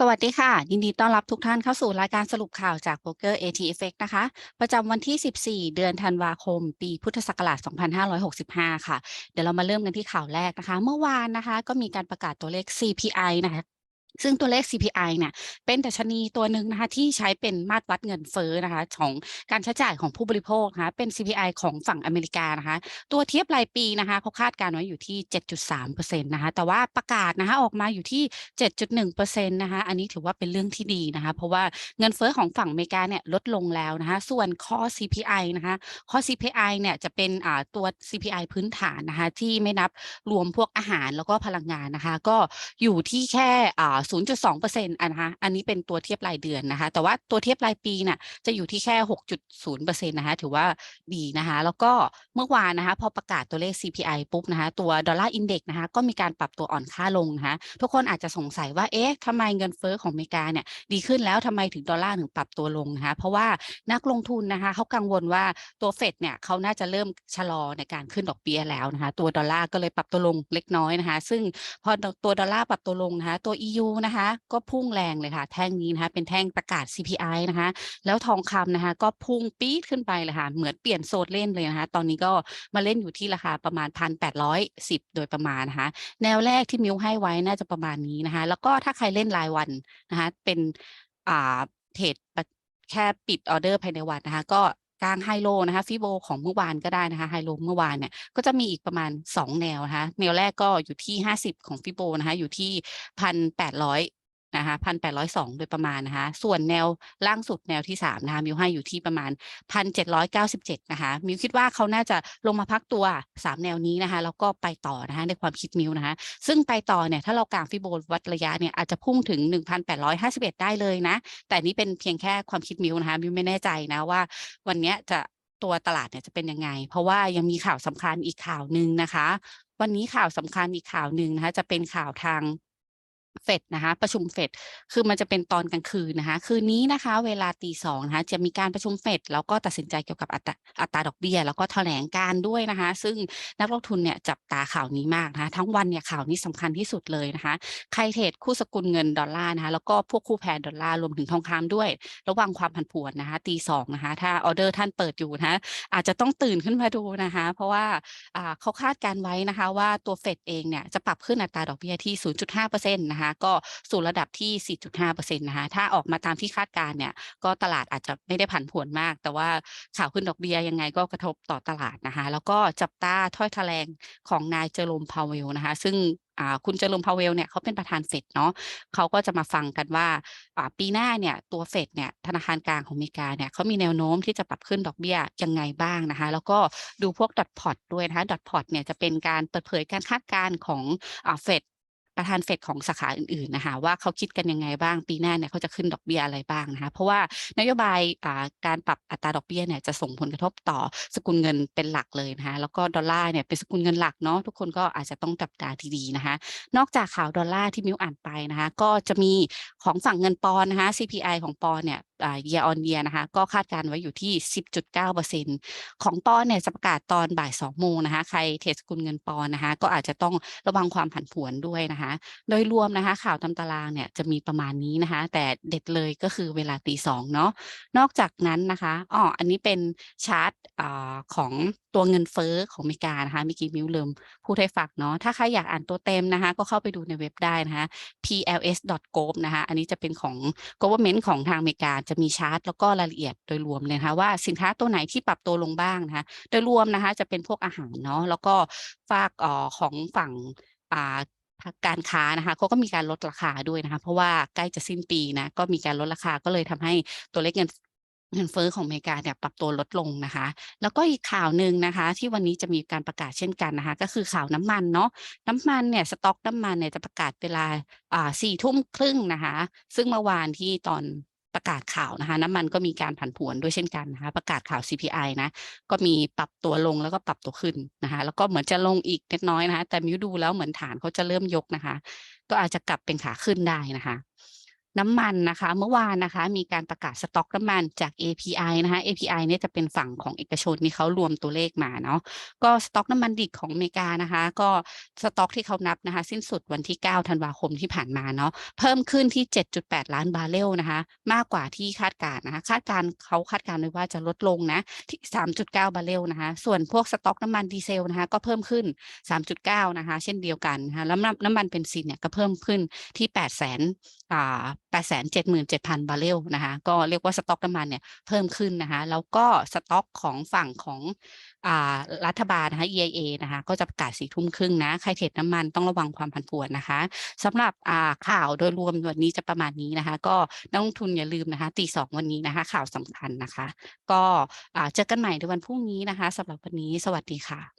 สวัสดีค่ะ ยินดีต้อนรับทุกท่านเข้าสู่รายการสรุปข่าวจาก Broker AT Effect นะคะ ประจำวันที่ 14 เดือนธันวาคม ปีพุทธศักราช 2565 ค่ะ เดี๋ยวเรามาเริ่มกันที่ข่าวแรกนะคะ เมื่อวานนะคะ ก็มีการประกาศตัวเลข CPI นะคะ ซึ่งตัวเลข CPI เนี่ยเป็นดัชนีตัวหนึ่งนะคะที่ใช้เป็นมาตรวัดเงินเฟ้อนะคะของการใช้จ่ายของผู้บริโภคนะคะเป็น CPI ของฝั่งอเมริกานะคะตัวเทียบรายปีนะคะเขาคาดการณ์ไว้อยู่ที่ 7.3%นะคะแต่ว่าประกาศนะคะออกมาอยู่ที่ 7.1%นะคะอันนี้ถือว่าเป็นเรื่องที่ดีนะคะเพราะว่าเงินเฟ้อของฝั่งอเมริกาเนี่ยลดลงแล้วนะคะส่วนข้อ CPI นะคะข้อ CPI เนี่ยจะเป็นอ่าตัว CPI พื้นฐานนะคะที่ไม่นับรวมพวกอาหารแล้วก็พลังงานนะคะก็อยู่ที่แค่อ่า0.2%อะนะคะอันนี้เป็นตัวเทียบรายเดือนนะคะ แต่ว่าตัวเทียบรายปีน่ะจะอยู่ที่แค่ 6.0%นะคะ ถือว่าดีนะคะ แล้วก็เมื่อวานนะคะ พอประกาศตัวเลข CPI ปุ๊บนะคะ ตัวดอลลาร์อินเด็กนะคะ ก็มีการปรับตัวอ่อนค่าลงนะคะ ทุกคนอาจจะสงสัยว่า เอ๊ะทำไมเงินเฟ้อของอเมริกาเนี่ยดีขึ้นแล้วทำไมถึงดอลลาร์ถึงปรับตัวลงนะคะ เพราะว่านักลงทุนนะคะเขากังวลว่าตัวเฟดเนี่ยเขาน่าจะเริ่มชะลอในการขึ้นดอกเบี้ยแล้วนะคะ ตัวดอลลาร์ก็เลยปรับตัวลงเล็กน้อยนะคะ ซึ่งพอตัวดอลลาร์ปรับตัวลงนะคะ ตัว EU นะคะ ก็พุ่งแรงเลยค่ะ แท่งนี้นะคะเป็นแท่งประกาศ CPI นะคะ แล้วทองคำนะคะ ก็พุ่งปี๊ดขึ้นไปเลยค่ะ เหมือนเปลี่ยนโซนเล่นเลยนะคะ ตอนนี้ก็มาเล่นอยู่ที่ราคาประมาณ 1,810 โดยประมาณนะคะ แนวแรกที่มิวให้ไว้น่าจะประมาณนี้นะคะ แล้วก็ถ้าใครเล่นรายวันนะคะ เป็นอ่าเทรดแค่ปิดออเดอร์ภายในวันนะคะ ก็ กลางไฮโลนะคะฟิโบของเมื่อวานก็ได้นะคะไฮโลเมื่อวานเนี่ยก็จะมีอีกประมาณ 2 แนวนะคะแนวแรกก็อยู่ที่ 50 ของฟิโบนะคะอยู่ที่ 1,800 นะคะพันแปดร้อยสองโดยประมาณนะคะ ส่วนแนวล่างสุดแนวที่สามนะคะมิวให้อยู่ที่ประมาณพันเจ็ดร้อยเก้าสิบเจ็ดนะคะมิวคิดว่าเขาน่าจะลงมาพักตัวสามแนวนี้นะคะ แล้วก็ไปต่อนะคะในความคิดมิวนะคะ ซึ่งไปต่อเนี่ยถ้าเรากางฟิโบวัดระยะเนี่ยอาจจะพุ่งถึง1,851ได้เลยนะ แต่นี่เป็นเพียงแค่ความคิดมิวนะคะมิวไม่แน่ใจนะว่า วันนี้จะตัวตลาดเนี่ยจะเป็นยังไง เพราะว่ายังมีข่าวสำคัญอีกข่าวหนึ่งนะคะ วันนี้ข่าวสำคัญอีกข่าวหนึ่งนะคะ จะเป็นข่าวทาง เฟดนะคะ ประชุมเฟดคือมันจะเป็นตอนกลางคืนนะคะ คืนนี้นะคะ เวลาตีสองนะคะ จะมีการประชุมเฟดแล้วก็ตัดสินใจเกี่ยวกับอัตราอัตราดอกเบี้ย แล้วก็แถลงการด้วยนะคะ ซึ่งนักลงทุนเนี่ยจับตาข่าวนี้มากนะคะทั้งวันเนี่ยข่าวนี้สำคัญที่สุดเลยนะคะใครเทรดคู่สกุลเงินดอลลาร์นะคะแล้วก็พวกคู่แพนดอลลาร์รวมถึงทองคำด้วย ระวังความผันผวนนะคะตีสองนะคะ ถ้าออเดอร์ท่านเปิดอยู่นะะอาจจะต้องตื่นขึ้นมาดูนะคะ เพราะว่าอ่าเขาคาดการไว้นะคะว่าตัวเฟดเองเนี่ยจะปรับขึ้นอัตราดอกเบี้ยที่ 0.5%นะคะก็สู่ระดับที่ 4.5%นะคะถ้าออกมาตามที่คาดการเนี่ยก็ตลาดอาจจะไม่ได้ผันผวนมาก แต่ว่าข่าวขึ้นดอกเบี้ยยังไงก็กระทบต่อตลาดนะคะแล้วก็จับตาถ้อยแถลงของนายเจอโรมพาวเวลนะคะซึ่งคุณเจอโรมพาวเวลเนี่ยเขาเป็นประธานเฟดเนาะเขาก็จะมาฟังกันว่าปีหน้าเนี่ยตัวเฟดเนี่ยธนาคารกลางของอเมริกาเนี่ยเขามีแนวโน้มที่จะปรับขึ้นดอกเบี้ยยังไงบ้างนะคะ แล้วก็ดูพวกดอทพอตด้วยนะคะดอทพอตเนี่ยจะเป็นการเปิดเผยการคาดการณ์ของเฟด ประธานเฟดของสาขาอื่นๆนะคะว่าเขาคิดกันยังไงบ้างปีหน้าเนี่ยเขาจะขึ้นดอกเบี้ยอะไรบ้างนะคะเพราะว่านโยบายการปรับอัตราดอกเบี้ยเนี่ยจะส่งผลกระทบต่อสกุลเงินเป็นหลักเลยนะคะแล้วก็ดอลลาร์เนี่ยเป็นสกุลเงินหลักเนาะทุกคนก็อาจจะต้องจับตาดีๆนะคะนอกจากข่าวดอลลาร์ที่มิวอ่านไปนะคะก็จะมีของฝั่งเงินปอนนะคะ CPI ของปอนเนี่ย year on year นะคะ ก็คาดการไว้อยู่ที่ 10.9%ของปอนเนี่ยจะประกาศตอนบ่าย 2 โมงนะคะ ใครเทรดสกุลเงินปอนนะคะ ก็อาจจะต้องระวังความผันผวนด้วยนะคะ โดยรวมนะคะ ข่าวตำตารางเนี่ยจะมีประมาณนี้นะคะ แต่เด็ดเลยก็คือเวลาตีสองเนาะ นอกจากนั้นนะคะอ๋ออันนี้เป็นชาร์ตอของตัวเงินเฟ้อของอเมริกานะคะเมื่อกี้มิวลืมพูดให้ฟังเนาะ ถ้าใครอยากอ่านตัวเต็มนะคะ ก็เข้าไปดูในเว็บได้นะคะ pls.gov นะคะ อันนี้จะเป็นของ government ของทางอเมริกาจะมีชาร์ตแล้วก็รายละเอียดโดยรวมเลยนะคะว่าสินค้าตัวไหนที่ปรับตัวลงบ้างนะคะโดยรวมนะคะจะเป็นพวกอาหารเนาะแล้วก็ฝากออของฝั่งอ่าการค้านะคะเขาก็มีการลดราคาด้วยนะคะ เพราะว่าใกล้จะสิ้นปีนะก็มีการลดราคาก็เลยทำให้ตัวเลขเงินเงินเฟ้อของอเมริกาเนี่ยปรับตัวลดลงนะคะ แล้วก็อีกข่าวหนึ่งนะคะ ที่วันนี้จะมีการประกาศเช่นกันนะคะ ก็คือข่าวน้ำมันเนาะน้ำมันเนี่ยสต็อกน้ำมันเนี่ยจะประกาศเวลาอ่าสี่ทุ่มครึ่งนะคะ ซึ่งเมื่อวานที่ตอน ประกาศข่าวนะคะ น้ำมันก็มีการผันผวนด้วยเช่นกันนะคะ ประกาศข่าว CPI นะ ก็มีปรับตัวลงแล้วก็ปรับตัวขึ้นนะคะ แล้วก็เหมือนจะลงอีกเล็กน้อยนะคะ แต่มิวดูแล้วเหมือนฐานเขาจะเริ่มยกนะคะ ก็อาจจะกลับเป็นขาขึ้นได้นะคะ น้ำมันนะคะ เมื่อวานนะคะ มีการประกาศสต็อกน้ำมันจาก API นะคะ API เนี่ยจะเป็นฝั่งของเอกชนที่เขารวมตัวเลขมาเนาะก็สต็อกน้ำมันดิบของอเมริกานะคะ ก็สต็อกที่เขานับนะคะ สิ้นสุดวันที่ 9 ธันวาคมที่ผ่านมาเนาะเพิ่มขึ้นที่ 7.8 ล้านบาร์เรลนะคะ มากกว่าที่คาดการณ์นะคะ คาดการณ์เขาคาดการณ์ไว้ว่าจะลดลงนะที่ 3.9 บาร์เรลนะคะ ส่วนพวกสต็อกน้ำมันดีเซลนะคะ ก็เพิ่มขึ้น 3.9 นะคะ เช่นเดียวกันนะคะแล้วน้ำน้ำมันเบนซินเนี่ยก็เพิ่มขึ้นที่ 8 0 0 0 0 0อ่า877,000 บาร์เรลนะคะก็เรียกว่าสต็อกน้ำมันเนี่ยเพิ่มขึ้นนะคะแล้วก็สต็อกของฝั่งของอ่ารัฐบาลนะคะ EIA นะคะก็จะประกาศสี่ทุ่มครึ่งนะใครเทรดน้ำมันต้องระวังความผันผวนนะคะสำหรับอ่าข่าวโดยรวมวันนี้จะประมาณนี้นะคะ ก็นักลงทุนอย่าลืมนะคะตีสองวันนี้นะคะ ข่าวสำคัญนะคะ ก็อ่าเจอกันใหม่ในวันพรุ่งนี้นะคะสำหรับวันนี้สวัสดีค่ะ